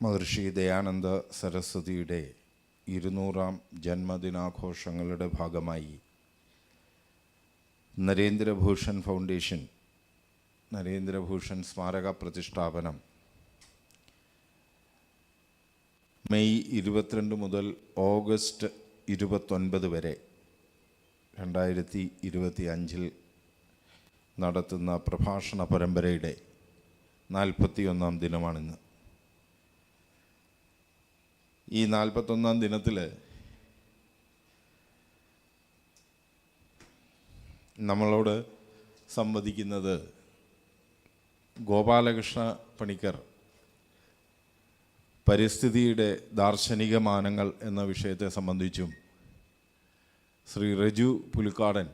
മഹർഷി ദയാനന്ദ സരസ്വതിയുടെ ഇരുന്നൂറാം ജന്മദിനാഘോഷങ്ങളുടെ ഭാഗമായി നരേന്ദ്രഭൂഷൺ ഫൗണ്ടേഷൻ നരേന്ദ്രഭൂഷൺ സ്മാരക പ്രതിഷ്ഠാപനം മെയ് ഇരുപത്തിരണ്ട് മുതൽ ഓഗസ്റ്റ് ഇരുപത്തൊൻപത് വരെ രണ്ടായിരത്തി ഇരുപത്തി അഞ്ചിൽ നടത്തുന്ന പ്രഭാഷണ പരമ്പരയുടെ നാൽപ്പത്തിയൊന്നാം ദിനമാണിന്ന്. ഈ നാൽപ്പത്തൊന്നാം ദിനത്തിൽ നമ്മളോട് സംവദിക്കുന്നത് ഗോപാലകൃഷ്ണ പണിക്കർ പരിസ്ഥിതിയുടെ ദാർശനിക മാനങ്ങൾ എന്ന വിഷയത്തെ സംബന്ധിച്ചും ശ്രീ റജു പുലിക്കാടൻ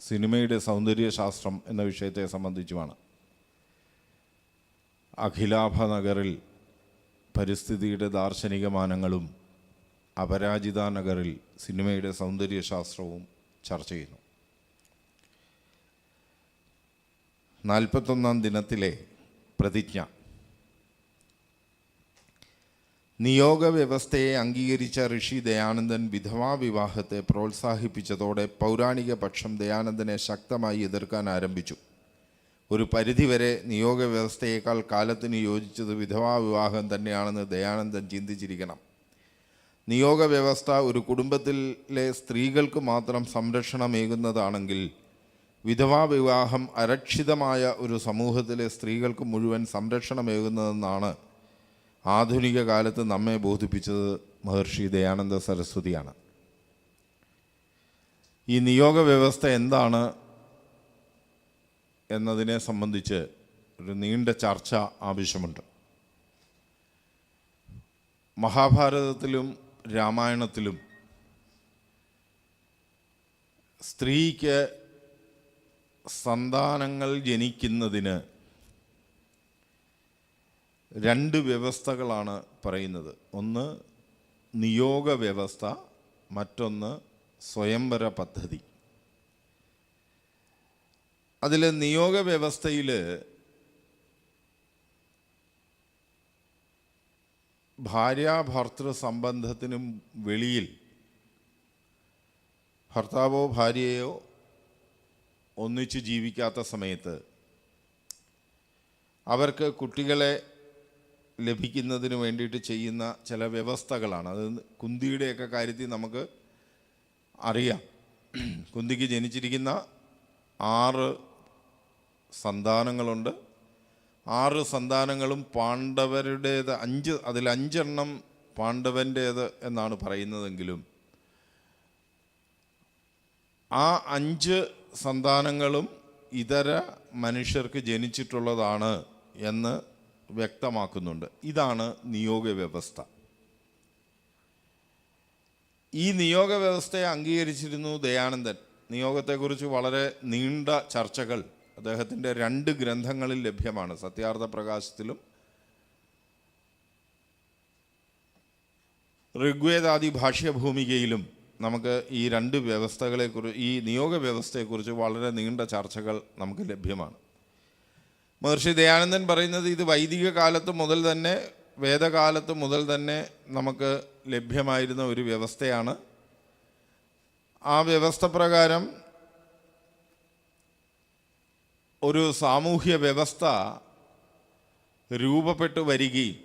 സിനിമയുടെ സൗന്ദര്യശാസ്ത്രം എന്ന വിഷയത്തെ സംബന്ധിച്ചുമാണ്. അഖിലാഭ നഗറിൽ പരിസ്ഥിതിയുടെ ദാർശനിക മാനങ്ങളും അപരാജിത നഗറിൽ സിനിമയുടെ സൗന്ദര്യശാസ്ത്രവും ചർച്ച ചെയ്യുന്നു. നാൽപ്പത്തൊന്നാം ദിനത്തിലെ പ്രതിജ്ഞ. നിയോഗ വ്യവസ്ഥയെ അംഗീകരിച്ച ഋഷി ദയാനന്ദൻ വിധവാ വിവാഹത്തെ പ്രോത്സാഹിപ്പിച്ചതോടെ പൗരാണിക പക്ഷം ദയാനന്ദനെ ശക്തമായി എതിർക്കാൻ ആരംഭിച്ചു. ഒരു പരിധിവരെ നിയോഗ വ്യവസ്ഥയേക്കാൾ കാലത്തിന് യോജിച്ചത് വിധവാ വിവാഹം തന്നെയാണെന്ന് ദയാനന്ദൻ ചിന്തിച്ചിരിക്കണം. നിയോഗ വ്യവസ്ഥ ഒരു കുടുംബത്തിലെ സ്ത്രീകൾക്ക് മാത്രം സംരക്ഷണമേകുന്നതാണെങ്കിൽ വിധവാ വിവാഹം അരക്ഷിതമായ ഒരു സമൂഹത്തിലെ സ്ത്രീകൾക്ക് മുഴുവൻ സംരക്ഷണമേകുന്നതെന്നാണ് ആധുനിക കാലത്ത് നമ്മെ ബോധിപ്പിച്ചത് മഹർഷി ദയാനന്ദ സരസ്വതിയാണ്. ഈ നിയോഗ വ്യവസ്ഥ എന്താണ്? എന്നതിനെ സംബന്ധിച്ച് ഒരു നീണ്ട ചർച്ച ആവശ്യമുണ്ട്. മഹാഭാരതത്തിലും രാമായണത്തിലും സ്ത്രീക്ക് സന്താനങ്ങൾ ജനിക്കുന്നതിന് രണ്ട് വ്യവസ്ഥകളാണ് പറയുന്നത്. ഒന്ന് നിയോഗ വ്യവസ്ഥ മറ്റൊന്ന് സ്വയംവര പദ്ധതി. അതിൽ നിയോഗ വ്യവസ്ഥയിൽ ഭാര്യാഭർത്തൃ സംബന്ധത്തിനും വെളിയിൽ ഭർത്താവോ ഭാര്യയോ ഒന്നിച്ച് ജീവിക്കാത്ത സമയത്ത് അവർക്ക് കുട്ടികളെ ലഭിക്കുന്നതിന് വേണ്ടിയിട്ട് ചെയ്യുന്ന ചില വ്യവസ്ഥകളാണ്. അത് കുന്തിയുടെയൊക്കെ കാര്യത്തിൽ നമുക്ക് അറിയാം. കുന്തിക്ക് ജനിച്ചിരിക്കുന്ന ആറ് സന്താനങ്ങളുണ്ട്. ആറ് സന്താനങ്ങളും പാണ്ഡവരുടേത് അഞ്ച് അതിൽ അഞ്ചെണ്ണം പാണ്ഡവന്റേത് എന്നാണ് പറയുന്നതെങ്കിലും ആ അഞ്ച് സന്താനങ്ങളും ഇതര മനുഷ്യർക്ക് ജനിച്ചിട്ടുള്ളതാണ് എന്ന് വ്യക്തമാക്കുന്നുണ്ട്. ഇതാണ് നിയോഗ വ്യവസ്ഥ. ഈ നിയോഗ വ്യവസ്ഥയെ അംഗീകരിച്ചിരുന്നു ദയാനന്ദൻ. നിയോഗത്തെക്കുറിച്ച് വളരെ നീണ്ട ചർച്ചകൾ അദ്ദേഹത്തിന്റെ രണ്ട് ഗ്രന്ഥങ്ങളിൽ ലഭ്യമാണ്. സത്യാർത്ഥ പ്രകാശത്തിലും ഋഗ്വേദാദി ഭാഷ്യഭൂമികയിലും നമുക്ക് ഈ രണ്ട് വ്യവസ്ഥകളെക്കുറിച്ച് ഈ നിയോഗ വ്യവസ്ഥയെക്കുറിച്ച് വളരെ നീണ്ട ചർച്ചകൾ നമുക്ക് ലഭ്യമാണ്. മഹർഷി ദയാനന്ദൻ പറയുന്നത് ഇത് വൈദിക കാലത്ത് മുതൽ തന്നെ വേദകാലത്ത് മുതൽ തന്നെ നമുക്ക് ലഭ്യമായിരുന്ന ഒരു വ്യവസ്ഥയാണ്. ആ വ്യവസ്ഥ പ്രകാരം ഒരു സാമൂഹ്യ വ്യവസ്ഥ രൂപപ്പെട്ടു വരികയും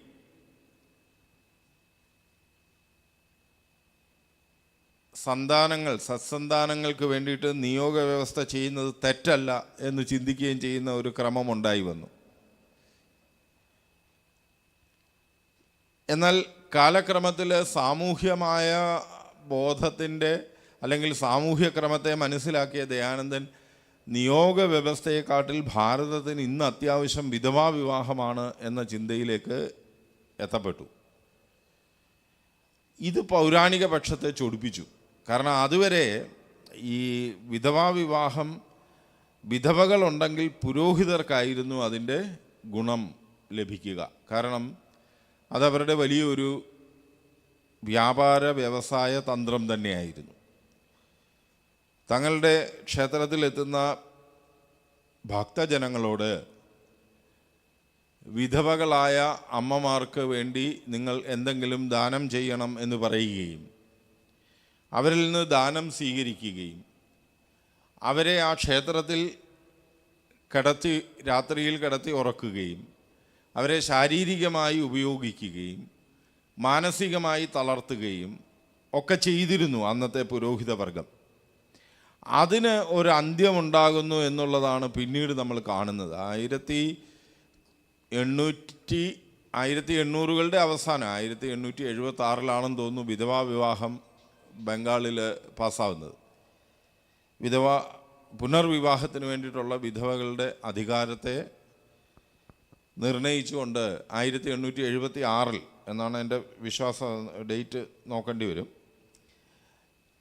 സന്താനങ്ങൾ സത്സന്താനങ്ങൾക്ക് വേണ്ടിയിട്ട് നിയോഗ വ്യവസ്ഥ ചെയ്യുന്നത് തെറ്റല്ല എന്ന് ചിന്തിക്കുകയും ചെയ്യുന്ന ഒരു ക്രമം ഉണ്ടായി വന്നു. എന്നാൽ കാലക്രമത്തിൽ സാമൂഹ്യമായ ബോധത്തിന്റെ അല്ലെങ്കിൽ സാമൂഹ്യക്രമത്തെ മനസ്സിലാക്കിയ ദയാനന്ദൻ നിയോഗ വ്യവസ്ഥയെക്കാട്ടിൽ ഭാരതത്തിന് ഇന്ന് അത്യാവശ്യം വിധവാ വിവാഹമാണ് എന്ന ചിന്തയിലേക്ക് എത്തപ്പെട്ടു. ഇത് പൗരാണിക പക്ഷത്തെ ചൊടിപ്പിച്ചു. കാരണം അതുവരെ ഈ വിധവാ വിവാഹം വിധവകളുണ്ടെങ്കിൽ പുരോഹിതർക്കായിരുന്നു അതിന്റെ ഗുണം ലഭിക്കുക. കാരണം അതവരുടെ വലിയൊരു വ്യാപാര വ്യവസായ തന്ത്രം തന്നെയായിരുന്നു. തങ്ങളുടെ ക്ഷേത്രത്തിലെത്തുന്ന ഭക്തജനങ്ങളോട് വിധവകളായ അമ്മമാർക്ക് വേണ്ടി നിങ്ങൾ എന്തെങ്കിലും ദാനം ചെയ്യണം എന്ന് പറയുകയും അവരിൽ നിന്ന് ദാനം സ്വീകരിക്കുകയും അവരെ ആ ക്ഷേത്രത്തിൽ കിടത്തി രാത്രിയിൽ കിടത്തി ഉറക്കുകയും അവരെ ശാരീരികമായി ഉപയോഗിക്കുകയും മാനസികമായി തളർത്തുകയും ഒക്കെ ചെയ്തിരുന്നു അന്നത്തെ പുരോഹിത വർഗം അതിന് ഒരു അന്ത്യമുണ്ടാകുന്നു എന്നുള്ളതാണ് പിന്നീട് നമ്മൾ കാണുന്നത്. ആയിരത്തി എണ്ണൂറ്റി ആയിരത്തി എണ്ണൂറുകളുടെ അവസാനം ആയിരത്തി എണ്ണൂറ്റി എഴുപത്തി ആറിലാണെന്ന് തോന്നുന്നു വിധവാ വിവാഹം ബംഗാളിൽ പാസ്സാവുന്നത്. വിധവ പുനർവിവാഹത്തിന് വേണ്ടിയിട്ടുള്ള വിധവകളുടെ അധികാരത്തെ നിർണയിച്ചുകൊണ്ട് ആയിരത്തി എണ്ണൂറ്റി എഴുപത്തി ആറിൽ എന്നാണ് എന്റെ വിശ്വാസ ഡേറ്റ് നോക്കേണ്ടി വരും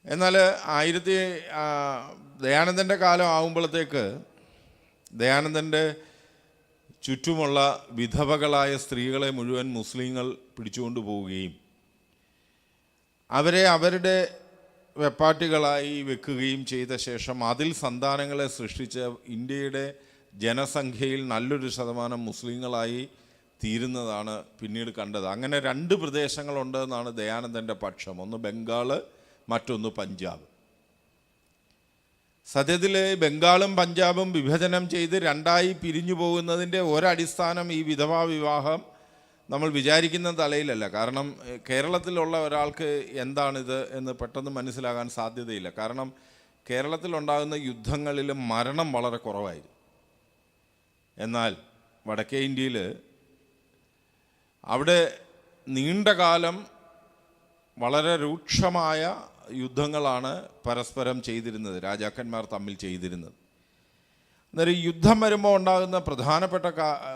എന്നാൽ ആയിരത്തി ദയാനന്ദന്റെ കാലം ആകുമ്പോഴത്തേക്ക് ദയാനന്ദന്റെ ചുറ്റുമുള്ള വിധവകളായ സ്ത്രീകളെ മുഴുവൻ മുസ്ലിങ്ങൾ പിടിച്ചുകൊണ്ട് പോവുകയും അവരെ അവരുടെ വെപ്പാട്ടികളായി വെക്കുകയും ചെയ്ത ശേഷം അതിൽ സന്താനങ്ങളെ സൃഷ്ടിച്ച് ഇന്ത്യയുടെ ജനസംഖ്യയിൽ നല്ലൊരു ശതമാനം മുസ്ലിങ്ങളായി തീരുന്നതാണ് പിന്നീട് കണ്ടത്. അങ്ങനെ രണ്ട് പ്രദേശങ്ങളുണ്ട് എന്നാണ് ദയാനന്ദന്റെ പക്ഷം. ഒന്ന് ബംഗാൾ മറ്റൊന്ന് പഞ്ചാബ്. സത്യത്തിൽ ബംഗാളും പഞ്ചാബും വിഭജനം ചെയ്ത് രണ്ടായി പിരിഞ്ഞു പോകുന്നതിന്റെ ഒരടിസ്ഥാനം ഈ വിധവാ വിവാഹം നമ്മൾ വിചാരിക്കുന്ന തലയിലല്ല. കാരണം കേരളത്തിലുള്ള ഒരാൾക്ക് എന്താണിത് എന്ന് പെട്ടെന്ന് മനസ്സിലാകാൻ സാധ്യതയില്ല. കാരണം കേരളത്തിലുണ്ടാകുന്ന യുദ്ധങ്ങളിൽ മരണം വളരെ കുറവായിരുന്നു എന്നാൽ വടക്കേ ഇന്ത്യയിൽ അവിടെ നീണ്ടകാലം വളരെ രൂക്ഷമായ യുദ്ധങ്ങളാണ് പരസ്പരം ചെയ്തിരുന്നത് രാജാക്കന്മാർ തമ്മിൽ ചെയ്തിരുന്നത്. അന്നേരം യുദ്ധം വരുമ്പോൾ ഉണ്ടാകുന്ന പ്രധാനപ്പെട്ട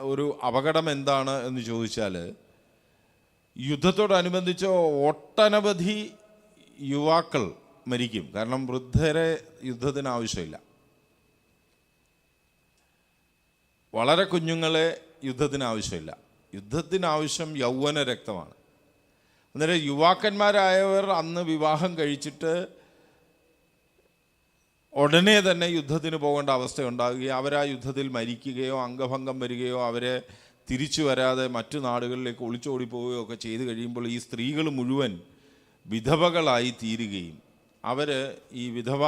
ഒരു അപകടം എന്താണ് എന്ന് ചോദിച്ചാൽ യുദ്ധത്തോടനുബന്ധിച്ച് ഒട്ടനവധി യുവാക്കൾ മരിക്കും. കാരണം വൃദ്ധരെ യുദ്ധത്തിന് ആവശ്യമില്ല. വളരെ കുഞ്ഞുങ്ങളെ യുദ്ധത്തിന് ആവശ്യമില്ല. യുദ്ധത്തിന് ആവശ്യം യൗവന രക്തമാണ് അന്നേരം യുവാക്കന്മാരായവർ അന്ന് വിവാഹം കഴിച്ചിട്ട് ഉടനെ തന്നെ യുദ്ധത്തിന് പോകേണ്ട അവസ്ഥ ഉണ്ടാകുകയും അവർ ആ യുദ്ധത്തിൽ മരിക്കുകയോ അംഗഭംഗം വരികയോ അവരെ തിരിച്ചു വരാതെ മറ്റു നാടുകളിലേക്ക് ഒളിച്ചോടി പോവുകയോ ഒക്കെ ചെയ്തു കഴിയുമ്പോൾ ഈ സ്ത്രീകൾ മുഴുവൻ വിധവകളായി തീരുകയും അവർ ഈ വിധവ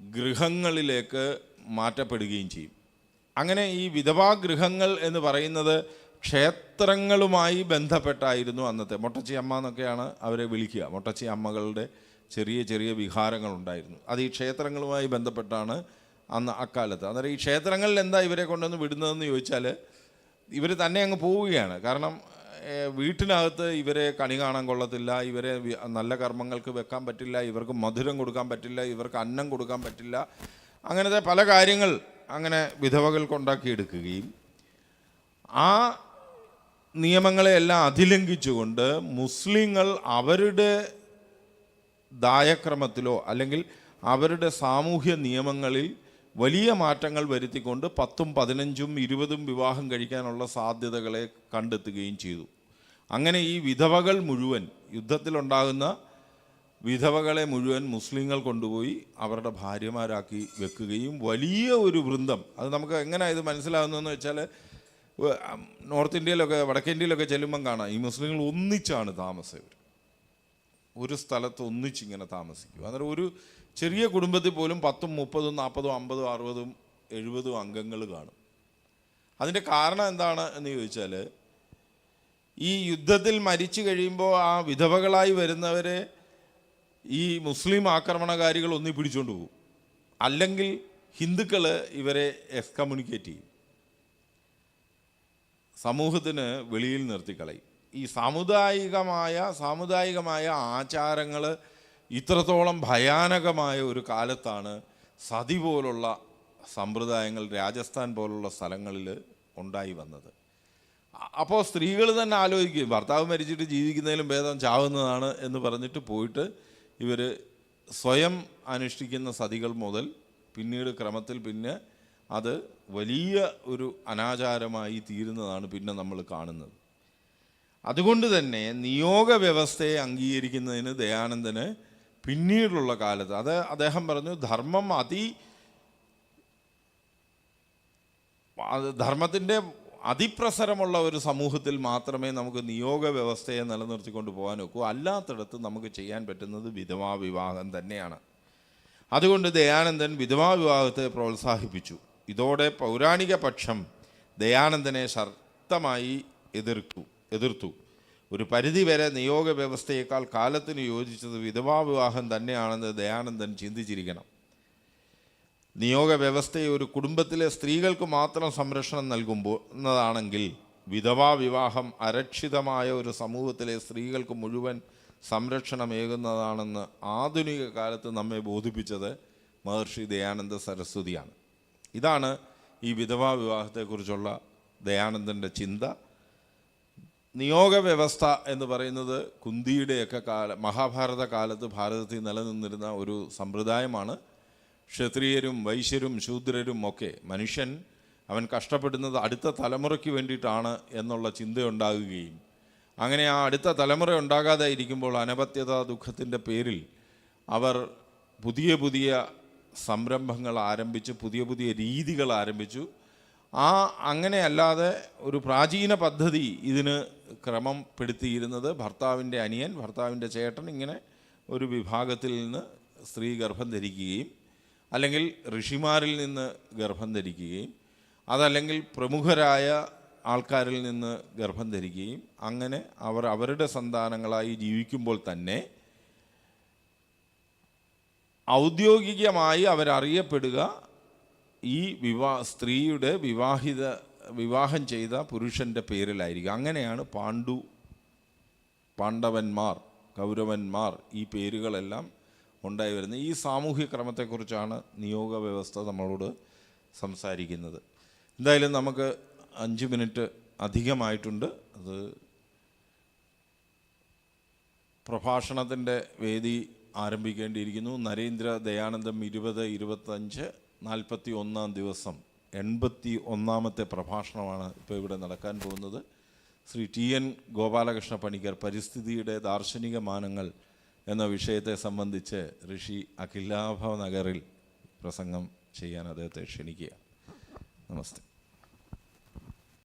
ഗൃഹങ്ങളിലേക്ക് മാറ്റപ്പെടുകയും ചെയ്യും. അങ്ങനെ ഈ വിധവാ ഗൃഹങ്ങൾ എന്ന് പറയുന്നത് ക്ഷേത്രങ്ങളുമായി ബന്ധപ്പെട്ടായിരുന്നു അന്നത്തെ. മൊട്ടച്ചി അമ്മ എന്നൊക്കെയാണ് അവരെ വിളിക്കുക. മൊട്ടച്ചി അമ്മകളുടെ ചെറിയ ചെറിയ വിഹാരങ്ങളുണ്ടായിരുന്നു. അത് ഈ ക്ഷേത്രങ്ങളുമായി ബന്ധപ്പെട്ടാണ് അന്ന് അക്കാലത്ത്. അന്നേരം ഈ ക്ഷേത്രങ്ങളിൽ എന്താ ഇവരെ കൊണ്ടുവന്ന് വിടുന്നതെന്ന് ചോദിച്ചാൽ ഇവർ തന്നെ അങ്ങ് പോവുകയാണ്. കാരണം വീട്ടിനകത്ത് ഇവരെ കണി കാണാൻ കൊള്ളത്തില്ല ഇവരെ നല്ല കർമ്മങ്ങൾക്ക് വെക്കാൻ പറ്റില്ല ഇവർക്ക് മധുരം കൊടുക്കാൻ പറ്റില്ല ഇവർക്ക് അന്നം കൊടുക്കാൻ പറ്റില്ല. അങ്ങനത്തെ പല കാര്യങ്ങൾ അങ്ങനെ വിധവകൾക്ക് ഉണ്ടാക്കിയെടുക്കുകയും ആ നിയമങ്ങളെല്ലാം അതിലംഘിച്ചുകൊണ്ട് മുസ്ലിങ്ങൾ അവരുടെ ദായക്രമത്തിലോ അല്ലെങ്കിൽ അവരുടെ സാമൂഹ്യ നിയമങ്ങളിൽ വലിയ മാറ്റങ്ങൾ വരുത്തിക്കൊണ്ട് പത്തും പതിനഞ്ചും ഇരുപതും വിവാഹം കഴിക്കാനുള്ള സാധ്യതകളെ കണ്ടെത്തുകയും ചെയ്തു. അങ്ങനെ ഈ വിധവകൾ മുഴുവൻ യുദ്ധത്തിലുണ്ടാകുന്ന വിധവകളെ മുഴുവൻ മുസ്ലിങ്ങൾ കൊണ്ടുപോയി അവരുടെ ഭാര്യമാരാക്കി വെക്കുകയും വലിയ ഒരു വൃന്ദം. അത് നമുക്ക് എങ്ങനെയാണ് ഇത് മനസ്സിലാകുന്നതെന്ന് വെച്ചാൽ നോർത്ത് ഇന്ത്യയിലൊക്കെ വടക്കേ ഇന്ത്യയിലൊക്കെ ചെല്ലുമ്പം കാണാം. ഈ മുസ്ലിങ്ങൾ ഒന്നിച്ചാണ് താമസം ഇവർ ഒരു സ്ഥലത്ത് ഒന്നിച്ചിങ്ങനെ താമസിക്കും. അന്നേരം ഒരു ചെറിയ കുടുംബത്തിൽ പോലും പത്തും മുപ്പതും നാൽപ്പതും അമ്പതും അറുപതും എഴുപതും അംഗങ്ങൾ കാണും. അതിന്റെ കാരണം എന്താണ് എന്ന് ചോദിച്ചാൽ ഈ യുദ്ധത്തിൽ മരിച്ചു കഴിയുമ്പോൾ ആ വിധവകളായി വരുന്നവരെ ഈ മുസ്ലിം ആക്രമണകാരികൾ ഒന്നി പിടിച്ചുകൊണ്ട് പോകും. അല്ലെങ്കിൽ ഹിന്ദുക്കൾ ഇവരെ എക്സ്കമ്മ്യൂണിക്കേറ്റ് ചെയ്യും. സമൂഹത്തിന് വെളിയിൽ നിർത്തിക്കളയും. ഈ സാമുദായികമായ സാമുദായികമായ ആചാരങ്ങൾ ഇത്രത്തോളം ഭയാനകമായ ഒരു കാലത്താണ് സതി പോലുള്ള സമ്പ്രദായങ്ങൾ രാജസ്ഥാൻ പോലുള്ള സ്ഥലങ്ങളിൽ ഉണ്ടായി വന്നത്. അപ്പോൾ സ്ത്രീകൾ തന്നെ ആലോചിക്കും ഭർത്താവ് മരിച്ചിട്ട് ജീവിക്കുന്നതിലും ഭേദം ചാവുന്നതാണ് എന്ന് പറഞ്ഞിട്ട് പോയിട്ട് ഇവർ സ്വയം അനുഷ്ഠിക്കുന്ന സതികൾ മുതൽ പിന്നീട് ക്രമത്തിൽ പിന്നെ അത് വലിയ ഒരു അനാചാരമായി തീരുന്നതാണ് പിന്നെ നമ്മൾ കാണുന്നത്. അതുകൊണ്ട് തന്നെ നിയോഗ വ്യവസ്ഥയെ അംഗീകരിക്കുന്നതിന് ദയാനന്ദന് പിന്നീടുള്ള കാലത്ത് അത് അദ്ദേഹം പറഞ്ഞു ധർമ്മം അതി ധർമ്മത്തിന്റെ അതിപ്രസരമുള്ള ഒരു സമൂഹത്തിൽ മാത്രമേ നമുക്ക് നിയോഗ വ്യവസ്ഥയെ നിലനിർത്തിക്കൊണ്ട് പോകാൻ ഒക്കൂ. അല്ലാത്തിടത്ത് നമുക്ക് ചെയ്യാൻ പറ്റുന്നത് വിധവാ വിവാഹം തന്നെയാണ്. അതുകൊണ്ട് ദയാനന്ദൻ വിധവാ വിവാഹത്തെ പ്രോത്സാഹിപ്പിച്ചു. ഇതോടെ പൗരാണിക പക്ഷം ദയാനന്ദനെ ശക്തമായി എതിർത്തു എതിർത്തു. ഒരു പരിധിവരെ നിയോഗ വ്യവസ്ഥയേക്കാൾ കാലത്തിന് യോജിച്ചത് വിധവാ വിവാഹം തന്നെയാണെന്ന് ദയാനന്ദൻ ചിന്തിച്ചിരിക്കണം. നിയോഗ വ്യവസ്ഥയെ ഒരു കുടുംബത്തിലെ സ്ത്രീകൾക്ക് മാത്രം സംരക്ഷണം നൽകുമ്പോൾ എന്നതാണെങ്കിൽ വിധവാ വിവാഹം അരക്ഷിതമായ ഒരു സമൂഹത്തിലെ സ്ത്രീകൾക്ക് മുഴുവൻ സംരക്ഷണമേകുന്നതാണെന്ന് ആധുനിക കാലത്ത് നമ്മെ ബോധിപ്പിച്ചത് മഹർഷി ദയാനന്ദ സരസ്വതിയാണ്. ഇതാണ് ഈ വിധവാ വിവാഹത്തെക്കുറിച്ചുള്ള ദയാനന്ദന്റെ ചിന്ത. നിയോഗ വ്യവസ്ഥ എന്ന് പറയുന്നത് കുന്തിയുടെയൊക്കെ കാല മഹാഭാരത കാലത്ത് ഭാരതത്തിൽ നിലനിന്നിരുന്ന ഒരു സമ്പ്രദായമാണ്. ക്ഷത്രിയരും വൈശ്യരും ശൂദ്രരും ഒക്കെ മനുഷ്യൻ അവൻ കഷ്ടപ്പെടുന്നത് അടുത്ത തലമുറയ്ക്ക് വേണ്ടിയിട്ടാണ് എന്നുള്ള ചിന്തയുണ്ടാകുകയും അങ്ങനെ ആ അടുത്ത തലമുറ ഉണ്ടാകാതെ ഇരിക്കുമ്പോൾ അനപത്യത ദുഃഖത്തിന്റെ പേരിൽ അവർ പുതിയ പുതിയ സംരംഭങ്ങൾ ആരംഭിച്ചു പുതിയ പുതിയ രീതികൾ ആരംഭിച്ചു. ആ അങ്ങനെയല്ലാതെ ഒരു പ്രാചീന പദ്ധതി ഇതിന് ക്രമം പെടുത്തിയിരുന്നത് ഭർത്താവിന്റെ അനിയൻ ഭർത്താവിന്റെ ചേട്ടൻ ഇങ്ങനെ ഒരു വിഭാഗത്തിൽ നിന്ന് സ്ത്രീ ഗർഭം ധരിക്കുകയും അല്ലെങ്കിൽ ഋഷിമാരിൽ നിന്ന് ഗർഭം ധരിക്കുകയും അതല്ലെങ്കിൽ പ്രമുഖരായ ആൾക്കാരിൽ നിന്ന് ഗർഭം ധരിക്കുകയും അങ്ങനെ അവർ അവരുടെ സന്താനങ്ങളായി ജീവിക്കുമ്പോൾ തന്നെ ഔദ്യോഗികമായി അവരറിയപ്പെടുക ഈ വിവാ സ്ത്രീയുടെ വിവാഹിത വിവാഹം ചെയ്ത പുരുഷന്റെ പേരിലായിരിക്കും. അങ്ങനെയാണ് പാണ്ഡു പാണ്ഡവന്മാർ കൗരവന്മാർ ഈ പേരുകളെല്ലാം ഉണ്ടായി വരുന്നത്. ഈ സാമൂഹ്യ ക്രമത്തെക്കുറിച്ചാണ് നിയോഗ വ്യവസ്ഥ നമ്മളോട് സംസാരിക്കുന്നത്. എന്തായാലും നമുക്ക് അഞ്ച് മിനിറ്റ് അധികമായിട്ടുണ്ട്. അത് പ്രഭാഷണത്തിന്റെ വേദി ആരംഭിക്കേണ്ടിയിരിക്കുന്നു. നരേന്ദ്ര ദയാനന്ദം ഇരുപത് ഇരുപത്തഞ്ച് നാൽപ്പത്തി ഒന്നാം ദിവസം. എൺപത്തി ഒന്നാമത്തെ പ്രഭാഷണമാണ് ഇപ്പോൾ ഇവിടെ നടക്കാൻ പോകുന്നത്. ശ്രീ ടി എൻ ഗോപാലകൃഷ്ണ പണിക്കർ പരിസ്ഥിതിയുടെ ദാർശനിക മാനങ്ങൾ എന്ന വിഷയത്തെ സംബന്ധിച്ച് ഋഷി അഖിലാഭ നഗറിൽ പ്രസംഗം ചെയ്യാൻ അദ്ദേഹത്തെ ക്ഷണിക്കുക നമസ്തേ.